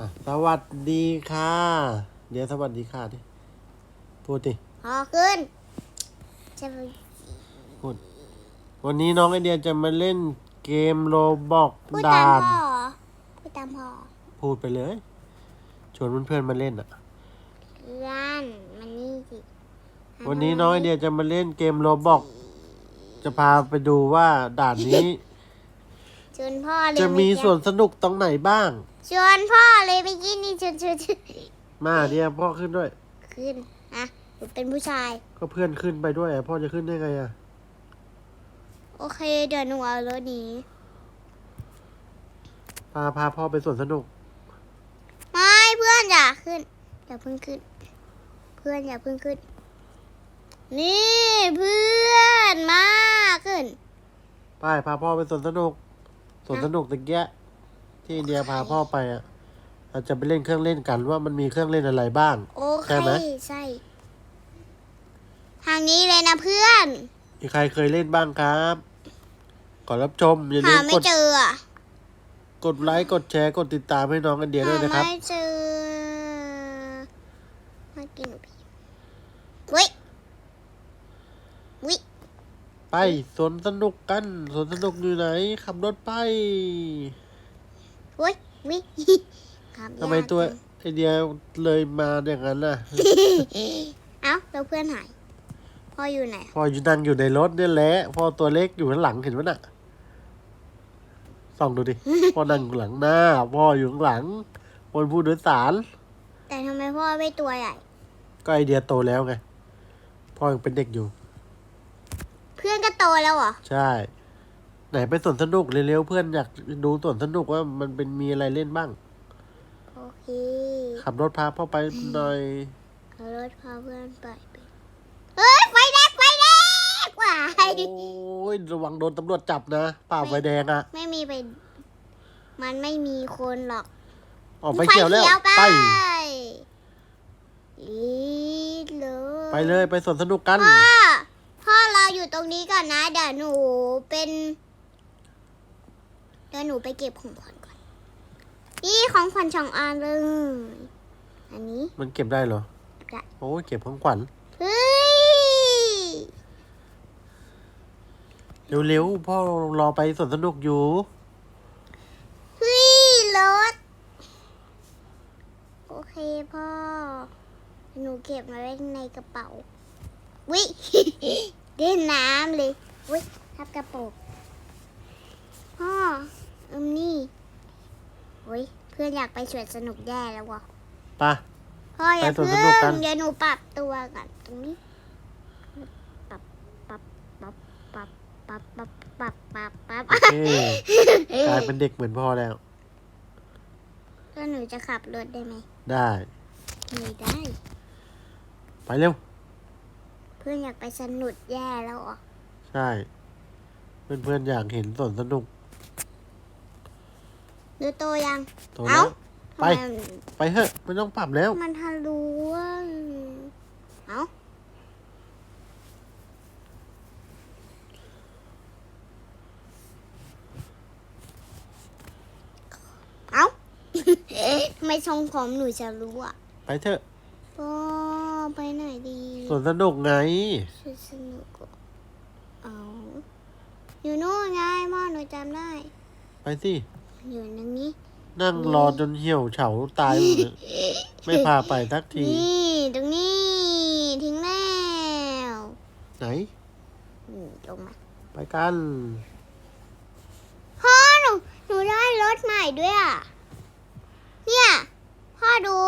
อะสวัสดีค่ะ เดี๋ยวสวัสดีค่ะดิ พูดดิ พอขึ้นจะไปพูด วันนี้น้องไอเดียจะมาเล่นเกมโรบอกพูดด่าตามน พ่อเหรอพูดตามพ่อพูดไปเลย ชวนเพื่อนๆมาเล่นอะเพื่อนมันนี่สิหาวันนี้ทำไมน้องไอเดียจะมาเล่นเกมโรบอก จะพาไปดูว่าด่านนี้ ชวนพ่อเลยจะมีเอกี้ส่วนสนุกตรงไหนบ้าง ชวนพ่อเลยเมื่อกี้นี่ชวนชวนชวนมาเดียวพ่อขึ้นด้วย ขึ้นอะหนูเป็นผู้ชาย ก็เพื่อนขึ้นไปด้วยอะพ่อจะขึ้นได้ไงอะโอเค เดี๋ยวหนูเอารถหนี้ พาพาพ่อไปสวนสนุก ไม่เพื่อนอย่าขึ้นอย่าเพิ่งขึ้น เพื่อนอย่าเพิ่งขึ้น นี่เพื่อนมาขึ้น ไปพาพ่อไปสวนสนุกสวนสนุกตะเกียะ ที่อินเดียพาพ่อไปอะเราจะไปเล่นเครื่องเล่นกันว่ามันมีเครื่องเล่นอะไรบ้าง โอเค ใช่ไหม ใช่ ทางนี้เลยนะเพื่อน มีใครเคยเล่นบ้างครับก่อนรับชมอย่าลืหามไม่กดเจออะกดไลค์กดแชร์กดติดตามให้น้องกันเดียด้วยนะครับหาไม่เจอ มากินหนูพี่เว้ยวิไปสวนสนุกกันสวนสนุกอยู่ไหนขับรถไป เว้ยวิครับทำไมตัวไอเดียเลยมาอย่างนั้นน่ะ เอ้าแล้วเพื่อนหายพ่ออยู่ไหนพ่ออยู่นั่งอยู่ในรถเนี่ยแหละพ่อตัวเล็กอยู่ข้างหลังเห็นไหมน่ะส่องดูดิพ่อนั่งอยู่หลังหน้าพ่ออยู่ข้างหลังบนผู้โดยสาร แต่ทำไมพ่อไม่ตัวใหญ่ ก็ไอเดียโตแล้วไงพ่อยังเป็นเด็กอยู่ เพื่อนก็โตแล้วเหรอ ใช่ ไหนไปสวนสนุกเร็วๆเพื่อนอยากดูสวนสนุกว่ามันเป็นมีอะไรเล่นบ้าง โอเคขับรถพาพ่อไปหน่อยเอารถพาเพื่อนไปไปเฮ้ยไฟแดงไฟแดงว้ายโอ้ยระวังโดนตำรวจจับนะป่าไฟแดงอะไม่มีไป มันไม่มีคนหรอกออกไฟเขียวแล้วไปไปอีเลยไปเลยไปสวนสนุกกันพ่อพ่อเราอยู่ตรงนี้ก่อนนะเดี๋ยวหนูเป็น เดี๋ยวหนูไปเก็บของขวัญก่อน นี่ของขวัญสองอันเลย อันนี้ มันเก็บได้เหรอ ได้ โอ้ยเก็บของขวัญเฮ้ย เร็วๆพ่อรอไปสวนสนุกอยู่ เฮ้ยรถ โอเคพ่อ หนูเก็บมาไว้ในกระเป๋า วิ เล่นน้ำเลย วิทับกระโปรง พ่ออืมนี่วิเพื่อนอยากไปสวนสนุกแย่แล้ววะไปะพ่ออย่าไปสวนเพิ่สนุกกันงเดี๋ยวหนูปรับตัวก่อนตรงนี้ปรับปรับปรับปรับปรับปรับปรับปรับปรับโอเคกลายเป็นเด็กเหมือนพ่อแล้ว แล้วหนูจะขับรถได้ไหมได้ ไม่ได้ ไปเร็ว เพื่อนอยากไปสนุกแย่แล้วอะ ใช่ เพื่อนๆอยากเห็นสวนสนุก ดูโตยัง โตแล้วไป ทำมไปเถอะไม่ต้องปรับแล้ว มันทะลุอะเอ้าเอ้าทำไมทรงผมหนูจะรู้อะไปเถอะพ่อไปไหนดีสวนสนุกไงสวนสนุกอะเอาอยู่นู่นไงพ่อหนูจำได้ ไปสิ อยู่ตรงนี้ นั่งรอจนเหี่ยวเฉาตายหมดเลยไม่พาไปสักที นี่ตรงนี้ทิ้งแล้วไหน นี่ลงมาไปกันพ่อหนูหนูได้รถใหม่ด้วยอะเนี่ยพ่อดู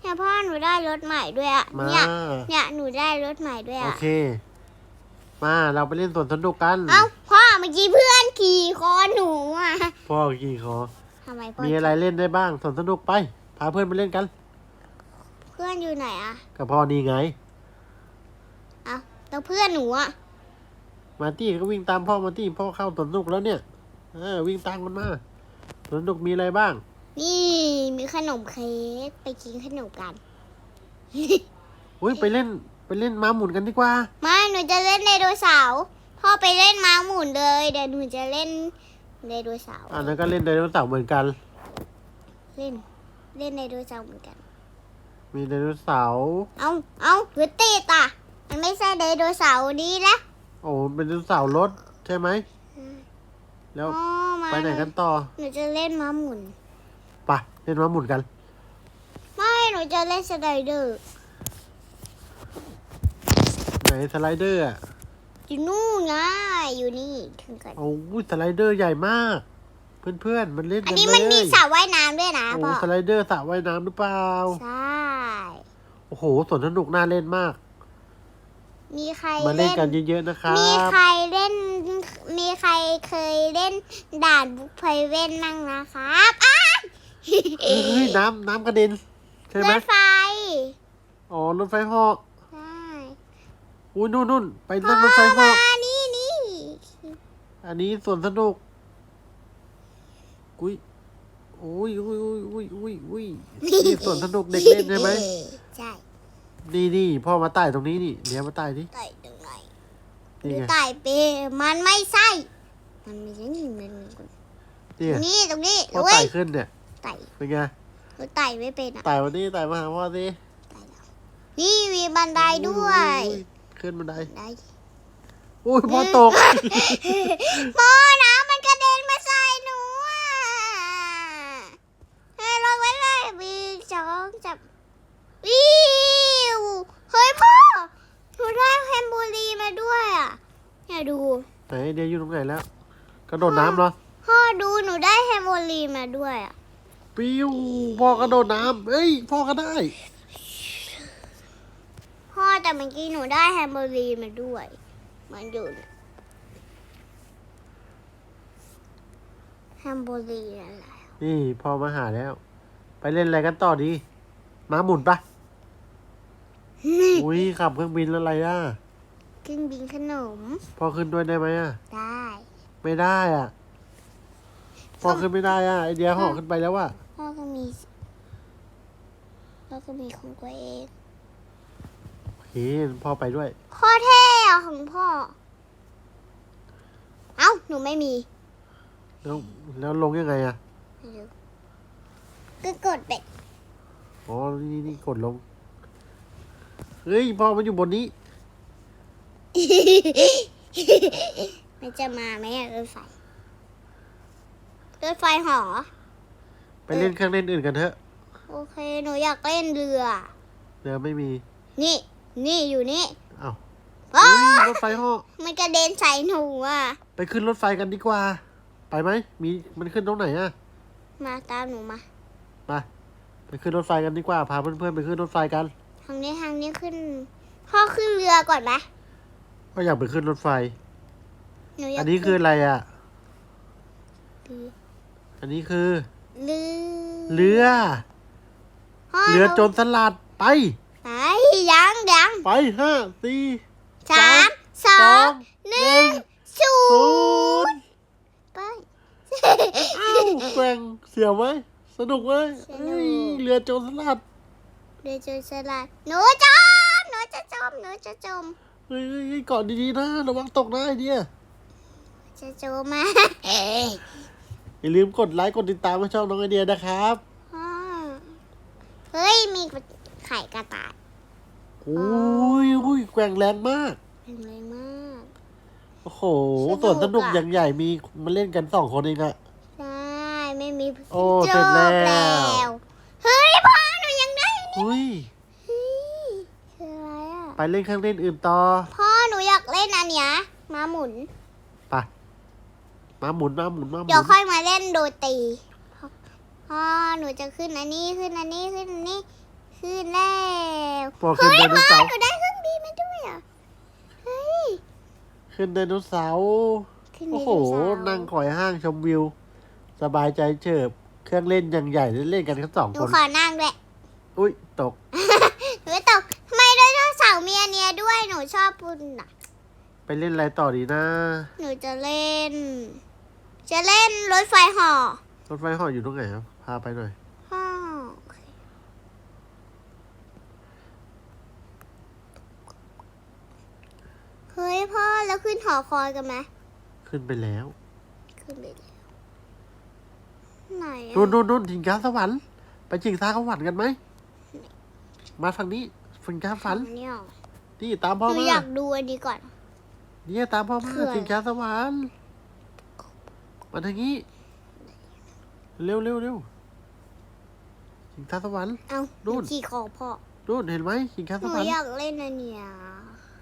เนี่ยพ่อหนูได้รถใหม่ด้วยอะมาเนี่ยเนี่ยหนูได้รถใหม่ด้วยโออะ เค มาเราไปเล่นสวนสนุกกัน เอ้าพ่อเมื่อกี้เพื่อนขี่คอหนูอะพ่อกี่คอทำไมพ่อมีอะไรเล่นได้บ้างสวนสนุกไป พาเพื่อนไปเล่นกัน เพื่อนอยู่ไหนอะกับพ่อนี่ไง เอ้าแล้วเพื่อนหนูอะมาตี้ก็วิ่งตามพ่อมาตี้พ่อเข้าสวนสนุกแล้วเนี่ยเออวิ่งตามมันมาสวนสนุกมีอะไรบ้าง นี่มีขนมเค้กไปกินขนมกัน อุ้ยไปเล่น ไปเล่นม้าหมุนกันดีกว่า ไม่หนูจะเล่นไดโนเสาร์พ่อไปเล่นม้าหมุนเลยเดี๋ยวหนูจะเล่นไดโนเสาร์อันนั้นก็เล่นไดโนเสาร์เหมือนกัน เล่น เล่นไดโนเสาร์เหมือนกัน มีไดโนเสาร์เอาเอาหรือติดอะมันไม่ใช่ไดโนเสาร์นี้นะโอ้เป็นไดโนเสาร์รถใช่ไหมแล้วอ๋อมาไปไหนกันต่อหนูจะเล่นม้าหมุน ไปเล่นม้าหมุนกัน ไม่หนูจะเล่นสไลเดอร์ ไหนสไลเดอร์อะอยู่นู่นไงอยู่นี่ถึงกันโอ้ยสไลเดอร์ใหญ่มาก เพื่อนๆมันเล่นอักันนนี้เลมันมียสระว่ายน้ำด้วยนะโอ้พ่อสไลเดอร์สระว่ายน้ำหรือเปล่าใช่โอ้โหสวนสนุกน่าเล่นมาก มีใครมาเล่เล่นนกันเยอะๆนะครับมีใครเล่น มีใครเคยเล่นด่านบุกไพรเว่นนั่งนะครับอ้าเฮ้ยน้ำน้ำกระเด็นใช่ไหมรถไฟ อ๋อรถไฟเหอกใช่ อุ้ยนู่นนู่นไปพ่นั่องรถไฟเหอมากนี่นี่อันนี้สวนสนุกอุ้ยอุ้ยอุ้ยอุ้ยอุ้ยอุ้ยอุ้ยนี่สวนสนุกเด็กเล่นใช่ไหมใช่นี่นี่พ่อมาใต้ตรงนี้นี่เดี๋ยวมาใต้ดิไต่ตรงไหนนี่หรือไงไต่เปมันไม่ใช่มันไม่ใช่นี่มันนี่ไงนี่ตรงนี้พ่อเว้ไต่ยขึ้นเนี่ยไต่เป็นไงหนูไต่ไม่เป็นอะไต่วันนี้ไต่มาหาพ่อสิไต่แล้วนี่มีบันไดด้วยอุ้ ขึ้นบันได ได้อุ้ยพ่อตก พ่อน้ำมันกระเด็นมาใส่หนูอะให้ลงไว้เลยมีสองจับวิวเฮ้ยพ่อหนูได้แฮมบูรีมาด้วยอะอย่าดูไหนเดียวอยู่ตรงไหนแล้ว กระโดดน้ำเหรอ พ่อดูหนูได้แฮมบูรีมาด้วยอะ ปิ้วพ่อกระโดดน้ำเอ้ย พ่อก็ได้พ่อ แต่เมื่อกี้หนูได้แฮมบูรีมาด้วย มันอยู่น่ะแฮมบูรีอะไรนี่พ่อมาหาแล้ว ไปเล่นอะไรกันต่อดีม้าหมุนปะอุ้ยขับเครื่องบินแล้วอะไรอะเครื่องบินขนมพ่อขึ้นด้วยได้ไหมอะ ได้ ไม่ได้อะพ่อขึ้นไม่ได้อะไอเดียห่อขึ้นไปแล้วว่ะพ่อก็มีพ่อก็มีของตัวเอง เฮ้ยพ่อไปด้วยโคตรเท่อะของพ่อ เอ้า หนูไม่มีแล้วแล้วลงยังไงอะไม่รู้ก็กดเป็ดอ๋อ นี่นี่กดลง เฮ้ย พ่อมันอยู่บนนี้ มันจะมาไหมอะรถไฟรถไฟเหอไปเล่นเครื่องเล่นอื่นกันเถอะ โอเค หนูอยากเล่นเรือ เรือไม่มี นี่ นี่อยู่นี่อ้าวอ้าเฮ้ยรถไฟห่อมันกระเด็นใส่หนูอะ ไปขึ้นรถไฟกันดีกว่า ไปไหมมีมันขึ้นตรงไหนอะมาตามหนูมามาไปขึ้นรถไฟกันดีกว่าพาเพื่อนๆไปขึ้นรถไฟกัน ทางนี้ทางนี้ขึ้น พ่อขึ้นเรือก่อนไหมก็อยากไปขึ้นรถไฟ หนูอยากอันนี้คืออะไรอะขึ้นอันนี้คือ เรือเรือ พ่เรือโจรสลัดไป ไปยังยังไปห้าสี่สามสองหนึ่งศูศูนย์นย์ไปอ้าวแกว่งเสียวไหมสนุกไหมสนุกเฮ้ยเรือโจรสลัดเรือจนสลัดหนูจมหนูจะจมหนูจะจมเฮ้ยเกาะดีๆนะระวังตกนะไอเดียจะจมมาอย่าลืมกดไลค์กดติดตามให้ช่องน้องไอเดียนะครับพ่อเฮ้ย มีไข่กระต่ายโอ้ยอุ้ยแกว่งแรงมากแรงเลยมาก โอ้โหสนุกอะส่วนสนุกอย่างใหญ่มีมาเล่นกันสองคนเองอะ ใช่ ไม่มีโอ้เสร็จแล้ววเฮ้ยพ่อหนูยังได้อุ้ย เฮ้ยคืออะไรอะ ไปเล่นเครื่องเล่นอื่นต่อพ่อหนูอยากเล่นอันเนี้ยม้าหมุน ไปมาหมุนมาหมุนมาหมุเดี๋ยวนค่อยมาเล่นโดยตีพ่อหนูจะขึ้นอันนี้ขึ้นอันนี้ขึ้นอันนี้ ขึ้นแล้วพอขึ้นเฮ้ยไดโนพ่อเสาร์หนูได้เครื่องบินมาด้วยอะเฮ้ยขึ้นไดโนเสาร์ขึ้นโอ้โหไดโเสาร์นั่งคอยห้างชมวิว สบายใจเฉิบเครื่องเล่นอย่างใหญ่เล่นกันแค่สองหนูคน ขอนั่งด้วยอุ้ยตกหนูไม่ตกทำไมไดโนเสาร์มีอันเนี้ยด้วยหนูชอบปุ่นอะ ไปเล่นอะไรต่อดีนะหนูจะเล่น จะเล่นรถไฟเหอรถไฟเหออยู่ตรงไหนครับพาไปหน่อย พ่อโอเคเฮ้ยพ่อแล้วขึ้นหอคอยกันไหมขึ้นไปแล้วขึ้นไปแล้วไหนอะนู่นนู่นนู่นถิงค้าสวรรค์ไปจิงท้าเขาหวัดกันไหมมาฝั่งนี้ฝันกาฝันเนี่ย นี่ตามหพ่อนูมาอยากดูอันนี้ก่อน เนี่ยตามพ่อมาคืออะไรจิงช้าสวรรค์มาทางนี้ เร็วเร็วเร็วจิงช้าสวรรค์ เอานู่น ขี่คอพ่อนู่นเห็นไหมจิงช้าหสนูวรรค์อยากเล่นอันเนี้ย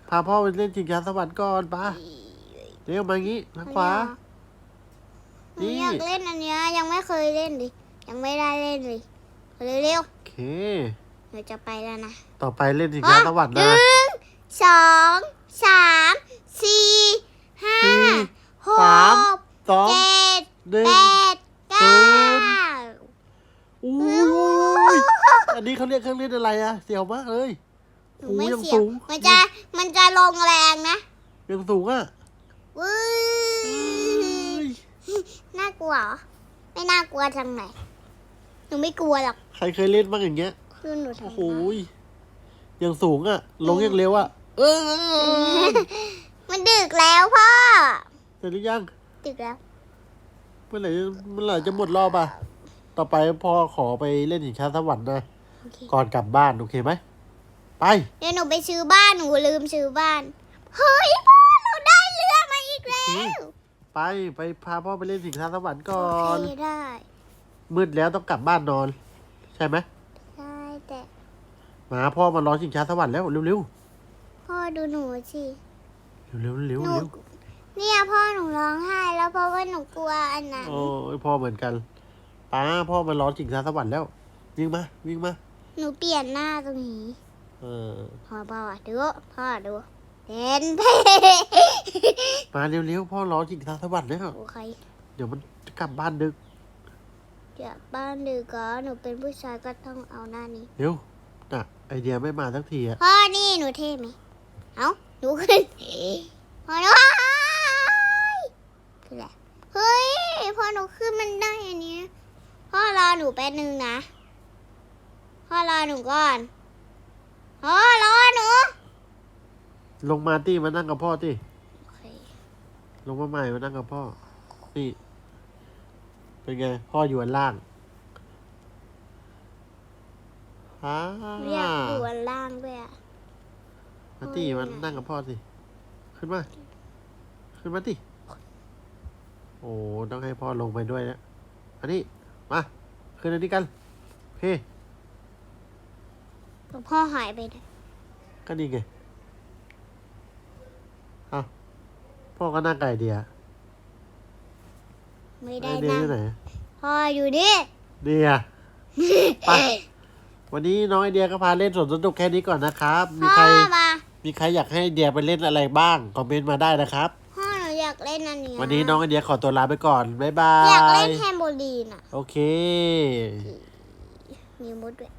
พาพ่อไปเล่นจิงช้าสวรรค์ก่อนปะเร็วมางี้ทางขวา หนูอยากเล่นอันเนี้ยยังไม่เคยเล่นเลยยังไม่ได้เล่นเลยเร็วโอเค ๆหนูจะไปแล้วนะต่อไปเล่นจิงช้าสวรรค์หนะ นึ่งสองสามสี่ห้าสี่หสาม กสอง เจ็ดหนึ่งแปดเก้าอู้ยอันนี้เขาเรียกเครื่องเล่นอะไรอะเสียวมากเลย หนูไม่โอ้ยังเสียสูวงมันจะมันจะลงแรงนะยังสูงอะวื้เอ้ยยน่ากลัวเหรอไม่น่ากลัวทางไหนหนูไม่กลัวหรอกใครเคยเล่นบ้างอย่างเงี้ยคือหนูโอ้ทำโหยยังสูงอะลงยังเร็วอะเออมันดึกแล้วพ่อเสร็จหรือยัง ดึกแล้ว เมื่อไหร่จะเมื่อไหร่จะหมดรอบอะต่อไปพ่อขอไปเล่นหินช้าสวรรค์นะ โอเค ก่อนกลับบ้าน โอเคไหม ไป เดี๋ยวหนูไปซื้อบ้านหนูลืมซื้อบ้าน เฮ้ยพ่อหนูได้เรือมาอีกแล้วไปไปพาพ่อไปเล่นหินช้าสวรรค์ก่อโอนเคได้ มืดแล้วต้องกลับบ้านนอน ใช่ไหมได้แต่มาพ่อมารอชิงช้าสวรรค์แล้วเร็วเร็วพ่อดูหนูสิเร็วเร็วเร็วหนูเร็วเนี่ยพ่อหนูร้องไห้แล้วเพราะว่าหนูกลัวอันนั้นโอ้ยพ่อเหมือนกันป้าพ่อมารอชิงช้าสวรรค์แล้ววิ่งมาวิ่งมาหนูเปลี่ยนหน้าตรงนี้เออ พ่อพ่อดูพ่อดูเห็นเพมาเร็วเร็วพ่อรอชิงช้าสวรรค์แล้วโอเคเดี๋ยวมันจะกลับบ้านดึกเดี๋ยวบ้านดึกก็หนูเป็นผู้ชายก็ต้องเอาหน้านี้เร็วน่ะไอเดียไม่มาสักทีอะพ่อนี่หนูเท่ไหมเอาหนูขึ้นพ่อหนูคืออะไรเฮ้ยพอหนูขึ้นมันได้อันนี้พ่อรอหนูแป๊บนึงนะพ่อรอหนูก่อน พ่อรอหนูลงมาตี้มานั่งกับพ่อตี้โอเคลงมาใหม่มานั่งกับพ่อ นี่ เป็นไง พ่ออยู่อันล่างฮ่าหนูอยากอยู่อันล่างด้วยอะมาตี้มานั่งกับพ่อสิ ขึ้นมา ขึ้นมาติโอ้ต้องให้พ่อลงไปด้วยนะอันนี้ มา ขึ้นอันนี้กันโอเค แต่พ่อหายไปเลยก็นี่ไงเอาพ่อก็นั่งไก่เดียไม่ไอได้เดียนั่งอยู่ไหนพ่ออยู่ดิเดียไปวันนี้น้องไอเดียก็พาเล่นสวนสนุกแค่นี้ก่อนนะครับ มีพ่อใครมามีใครอยากให้ไอเดียไปเล่นอะไรบ้าง คอมเมนต์มาได้นะครับ พ่อหนูอยากเล่นอันนี้วันนี้น้องไอเดียขอตัวลาไปก่อน บ๊ายบาอยากเล่ย นแทมโบลีนอะ โอเค มีมุดด้วย